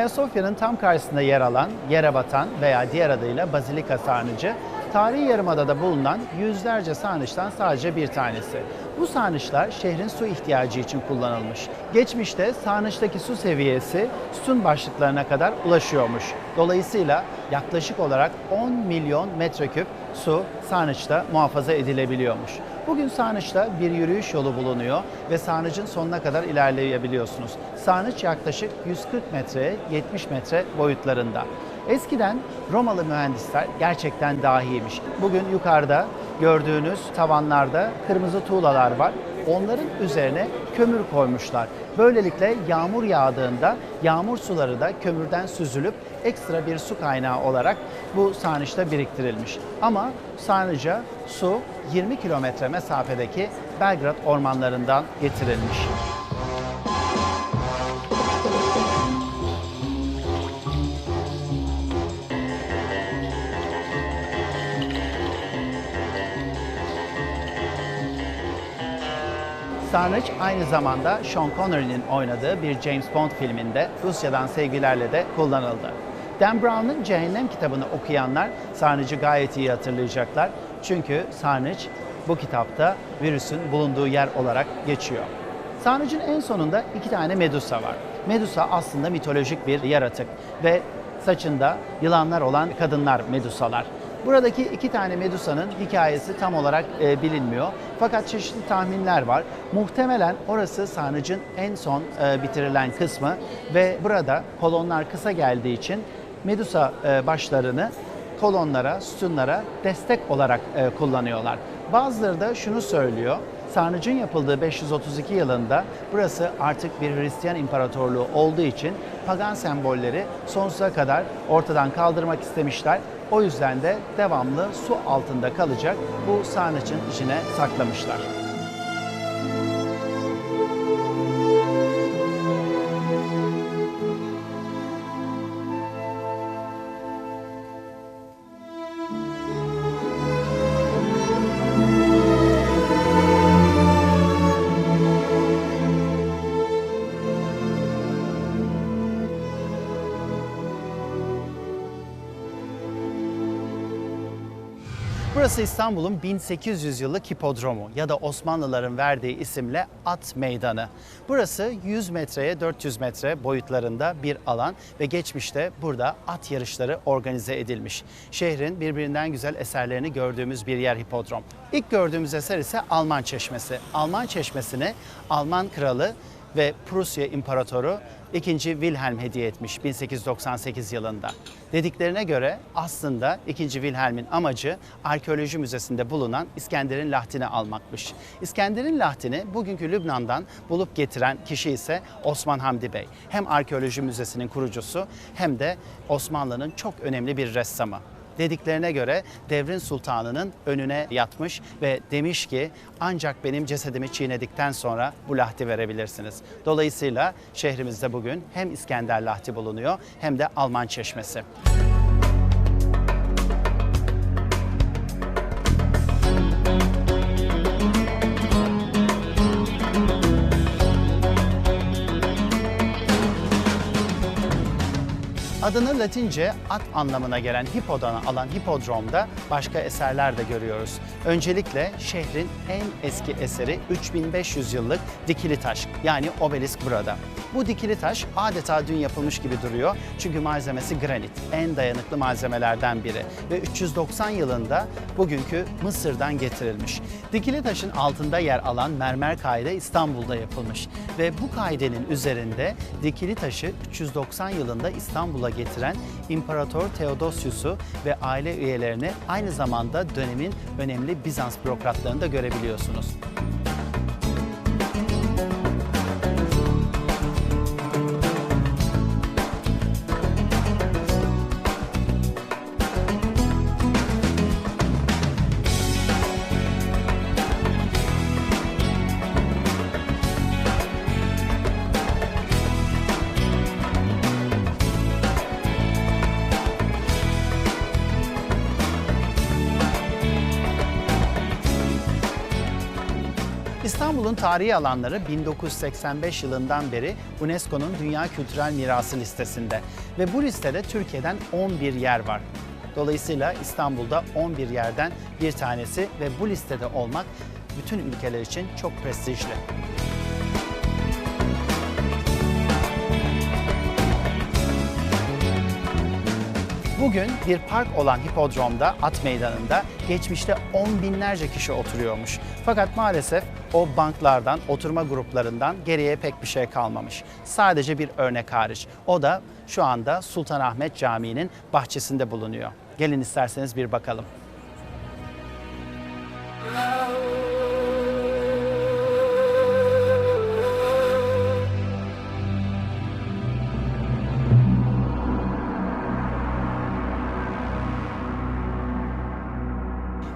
Ayasofya'nın tam karşısında yer alan, yere batan veya diğer adıyla Bazilika Sarnıcı, tarihi yarımadada bulunan yüzlerce sarnıçtan sadece bir tanesi. Bu sarnıçlar şehrin su ihtiyacı için kullanılmış. Geçmişte sarnıçtaki su seviyesi sütun başlıklarına kadar ulaşıyormuş. Dolayısıyla yaklaşık olarak 10 milyon metreküp su sarnıçta muhafaza edilebiliyormuş. Bugün Sarnıç'ta bir yürüyüş yolu bulunuyor ve Sarnıç'ın sonuna kadar ilerleyebiliyorsunuz. Sarnıç yaklaşık 140 metreye 70 metre boyutlarında. Eskiden Romalı mühendisler gerçekten dahiymiş. Bugün yukarıda gördüğünüz tavanlarda kırmızı tuğlalar var. Onların üzerine kömür koymuşlar. Böylelikle yağmur yağdığında yağmur suları da kömürden süzülüp ekstra bir su kaynağı olarak bu sarnıçta biriktirilmiş. Ama sarnıca su 20 kilometre mesafedeki Belgrad ormanlarından getirilmiş. Sarnıç aynı zamanda Sean Connery'nin oynadığı bir James Bond filminde Rusya'dan sevgilerle de kullanıldı. Dan Brown'un Cehennem kitabını okuyanlar Sarnıcı gayet iyi hatırlayacaklar. Çünkü Sarnıç bu kitapta virüsün bulunduğu yer olarak geçiyor. Sarnıcın en sonunda iki tane Medusa var. Medusa aslında mitolojik bir yaratık ve saçında yılanlar olan kadınlar Medusalar. Buradaki iki tane Medusa'nın hikayesi tam olarak e, bilinmiyor. Fakat çeşitli tahminler var. Muhtemelen orası sarnıcın en son e, bitirilen kısmı ve burada kolonlar kısa geldiği için Medusa e, başlarını kolonlara, sütunlara destek olarak e, kullanıyorlar. Bazıları da şunu söylüyor. Sarnıcın yapıldığı 532 yılında burası artık bir Hristiyan imparatorluğu olduğu için pagan sembolleri sonsuza kadar ortadan kaldırmak istemişler. O yüzden de devamlı su altında kalacak bu sarnıcın içine saklamışlar. Burası İstanbul'un 1800 yıllık hipodromu ya da Osmanlıların verdiği isimle At Meydanı. Burası 100 metreye 400 metre boyutlarında bir alan ve geçmişte burada at yarışları organize edilmiş. Şehrin birbirinden güzel eserlerini gördüğümüz bir yer hipodrom. İlk gördüğümüz eser ise Alman Çeşmesi. Alman Çeşmesi'ni Alman kralı ve Prusya İmparatoru 2. Wilhelm hediye etmiş 1898 yılında. Dediklerine göre aslında 2. Wilhelm'in amacı arkeoloji müzesinde bulunan İskender'in lahtini almakmış. İskender'in lahtini bugünkü Lübnan'dan bulup getiren kişi ise Osman Hamdi Bey. Hem arkeoloji müzesinin kurucusu hem de Osmanlı'nın çok önemli bir ressamı dediklerine göre devrin sultanının önüne yatmış ve demiş ki ancak benim cesedimi çiğnedikten sonra bu lahti verebilirsiniz. Dolayısıyla şehrimizde bugün hem İskender lahti bulunuyor hem de Alman çeşmesi. Adını Latince at anlamına gelen hippodan alan hipodromda başka eserler de görüyoruz. Öncelikle şehrin en eski eseri 3500 yıllık dikili taş yani obelisk burada. Bu dikili taş adeta dün yapılmış gibi duruyor çünkü malzemesi granit, en dayanıklı malzemelerden biri ve 390 yılında bugünkü Mısır'dan getirilmiş. Dikili taşın altında yer alan mermer kaide İstanbul'da yapılmış ve bu kaidenin üzerinde dikili taşı 390 yılında İstanbul'a getiren İmparator Theodosius'u ve aile üyelerini aynı zamanda dönemin önemli Bizans bürokratlarını da görebiliyorsunuz. Tarihi alanları 1985 yılından beri UNESCO'nun Dünya Kültürel Mirası listesinde ve bu listede Türkiye'den 11 yer var. Dolayısıyla İstanbul'da 11 yerden bir tanesi ve bu listede olmak bütün ülkeler için çok prestijli. Bugün bir park olan hipodromda, at meydanında geçmişte on binlerce kişi oturuyormuş. Fakat maalesef o banklardan, oturma gruplarından geriye pek bir şey kalmamış. Sadece bir örnek hariç. O da şu anda Sultanahmet Camii'nin bahçesinde bulunuyor. Gelin isterseniz bir bakalım.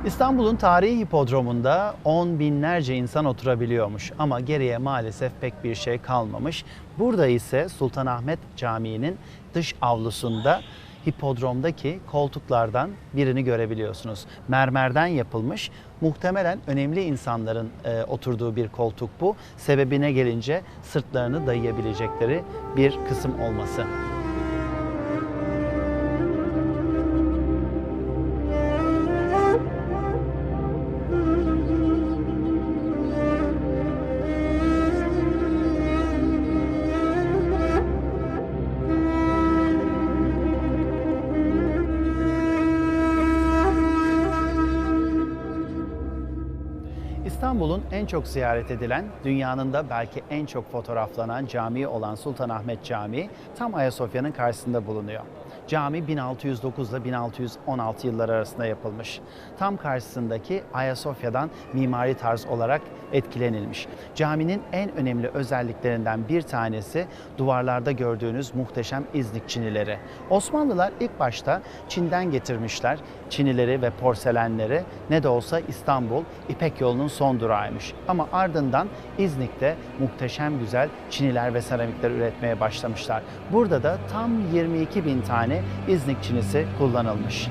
İstanbul'un tarihi hipodromunda on binlerce insan oturabiliyormuş ama geriye maalesef pek bir şey kalmamış. Burada ise Sultanahmet Camii'nin dış avlusunda hipodromdaki koltuklardan birini görebiliyorsunuz. Mermerden yapılmış, muhtemelen önemli insanların e, oturduğu bir koltuk bu. Sebebine gelince sırtlarını dayayabilecekleri bir kısım olması. İstanbul'un en çok ziyaret edilen, dünyanın da belki en çok fotoğraflanan camii olan Sultanahmet Camii tam Ayasofya'nın karşısında bulunuyor. Cami 1609 ile 1616 yılları arasında yapılmış. Tam karşısındaki Ayasofya'dan mimari tarz olarak etkilenilmiş. Caminin en önemli özelliklerinden bir tanesi duvarlarda gördüğünüz muhteşem İznik çinileri. Osmanlılar ilk başta Çin'den getirmişler çinileri ve porselenleri. Ne de olsa İstanbul İpek yolunun son durağıymış. Ama ardından İznik'te muhteşem güzel çiniler ve seramikler üretmeye başlamışlar. Burada da tam 22 bin tane İznik çinisi kullanılmış.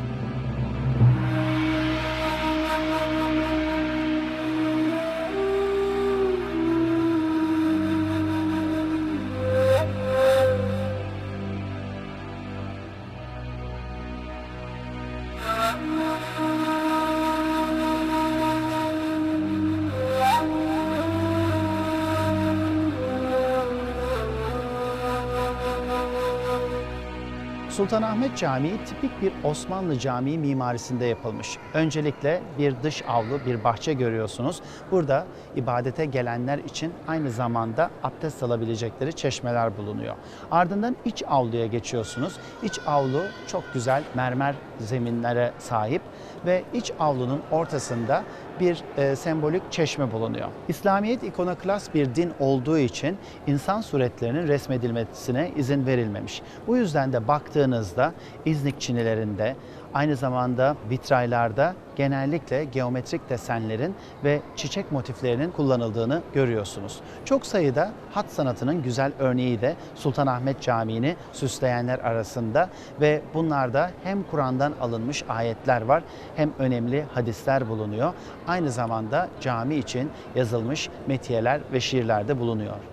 Sultanahmet Camii tipik bir Osmanlı camii mimarisinde yapılmış. Öncelikle bir dış avlu, bir bahçe görüyorsunuz. Burada ibadete gelenler için aynı zamanda abdest alabilecekleri çeşmeler bulunuyor. Ardından iç avluya geçiyorsunuz. İç avlu çok güzel mermer zeminlere sahip ve iç avlunun ortasında bir e, sembolik çeşme bulunuyor. İslamiyet ikonoklas bir din olduğu için insan suretlerinin resmedilmesine izin verilmemiş. Bu yüzden de baktığınızda İznik çinilerinde aynı zamanda vitraylarda genellikle geometrik desenlerin ve çiçek motiflerinin kullanıldığını görüyorsunuz. Çok sayıda hat sanatının güzel örneği de Sultanahmet Camii'ni süsleyenler arasında ve bunlarda hem Kur'an'dan alınmış ayetler var hem önemli hadisler bulunuyor. Aynı zamanda cami için yazılmış metiyeler ve şiirler de bulunuyor.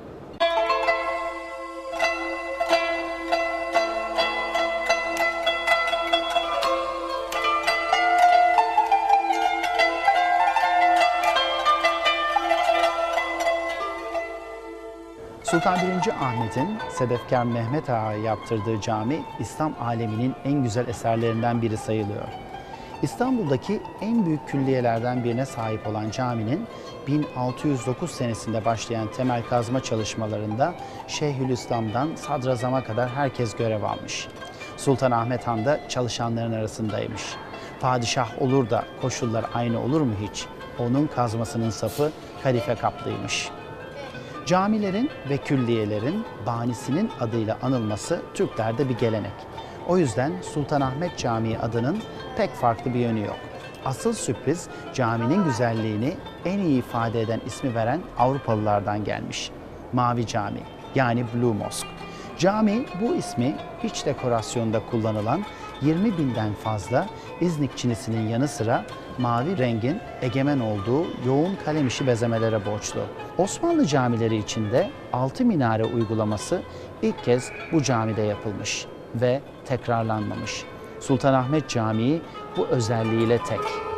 Sultan 1. Ahmet'in Sedefkar Mehmet Ağa'ya yaptırdığı cami İslam aleminin en güzel eserlerinden biri sayılıyor. İstanbul'daki en büyük külliyelerden birine sahip olan caminin 1609 senesinde başlayan temel kazma çalışmalarında Şeyhülislam'dan Sadrazam'a kadar herkes görev almış. Sultan Ahmet Han da çalışanların arasındaymış. Padişah olur da koşullar aynı olur mu hiç? Onun kazmasının sapı kadife kaplıymış. Camilerin ve külliyelerin banisinin adıyla anılması Türklerde bir gelenek. O yüzden Sultanahmet Camii adının pek farklı bir yönü yok. Asıl sürpriz caminin güzelliğini en iyi ifade eden ismi veren Avrupalılardan gelmiş. Mavi Cami yani Blue Mosque. Cami bu ismi iç dekorasyonda kullanılan 20 binden fazla İznik çinisinin yanı sıra mavi rengin egemen olduğu yoğun kalem işi bezemelere borçlu. Osmanlı camileri içinde altı minare uygulaması ilk kez bu camide yapılmış ve tekrarlanmamış. Sultanahmet Camii bu özelliğiyle tek.